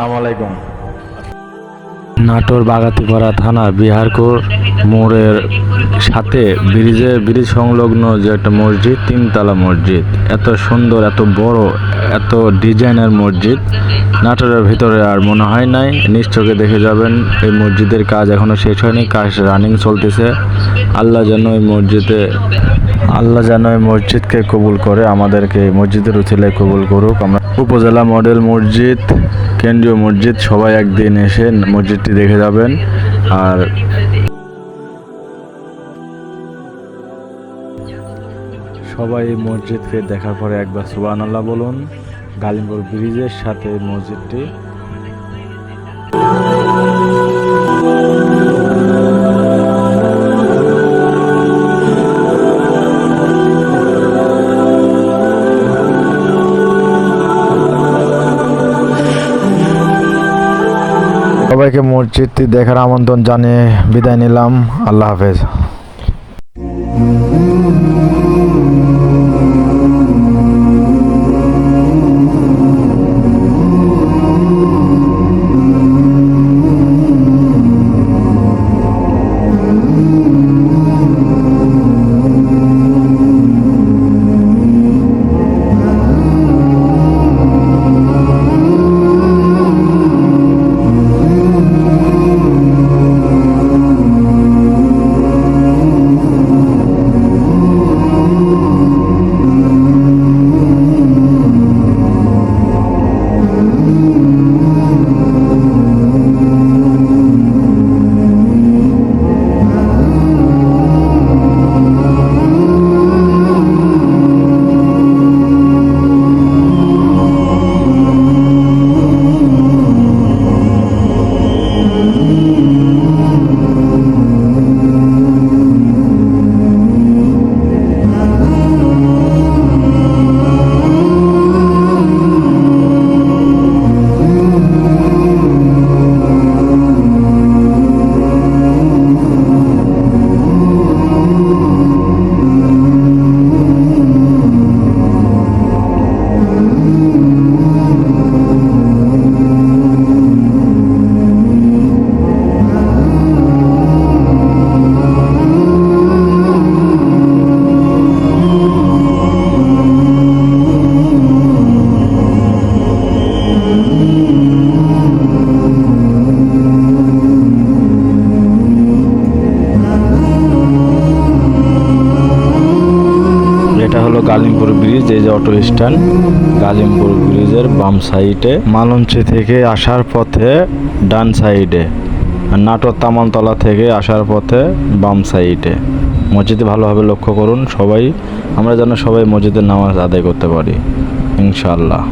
আসসালামু আলাইকুম। নাটোর বাগাতিপাড়া থানা বিহারপুর মোড়ের সাথে ব্রিজে ব্রিজ সংলগ্ন যে একটা মসজিদ, তিনতলা মসজিদ। এত সুন্দর, এত বড়, এত ডিজাইনের মসজিদ। নাটোরের ভিতরে আর মনে হয় নাই। চোখে দেখে যাবেন, এই মসজিদের কাজ এখনও শেষ হয়নি, কাজ রানিং চলতেছে। আল্লাহ যেন এই মসজিদে, আল্লাহ যেন এই মসজিদকে কবুল করে, আমাদেরকে এই মসজিদের উচিলায় কবুল করুক। আমরা উপজেলা মডেল মসজিদ কেন্দ্রীয় মসজিদ, সবাই একদিন এসে মসজিদটি দেখে যাবেন। আর সবাই মসজিদকে দেখার পরে একবার সুবান আল্লাহ বলুন। গালিমপুর ব্রিজের সাথে মসজিদটি সবাইকে মসজিদটি দেখার আমন্ত্রণ জানিয়ে বিদায় নিলাম। আল্লাহ হাফেজ। হলো গালিমপুর ব্রিজ, এই যে অটো স্ট্যান্ড। গালিমপুর ব্রিজের বাম সাইডে মালঞ্চি থেকে আসার পথে ডান সাইডে নাটোর তামানতলা থেকে আসার পথে বাম সাইডে। মসজিদে ভালোভাবে লক্ষ্য করুন সবাই, আমরা যেন সবাই মসজিদের নামাজ আদায় করতে পারি, ইনশাআল্লাহ।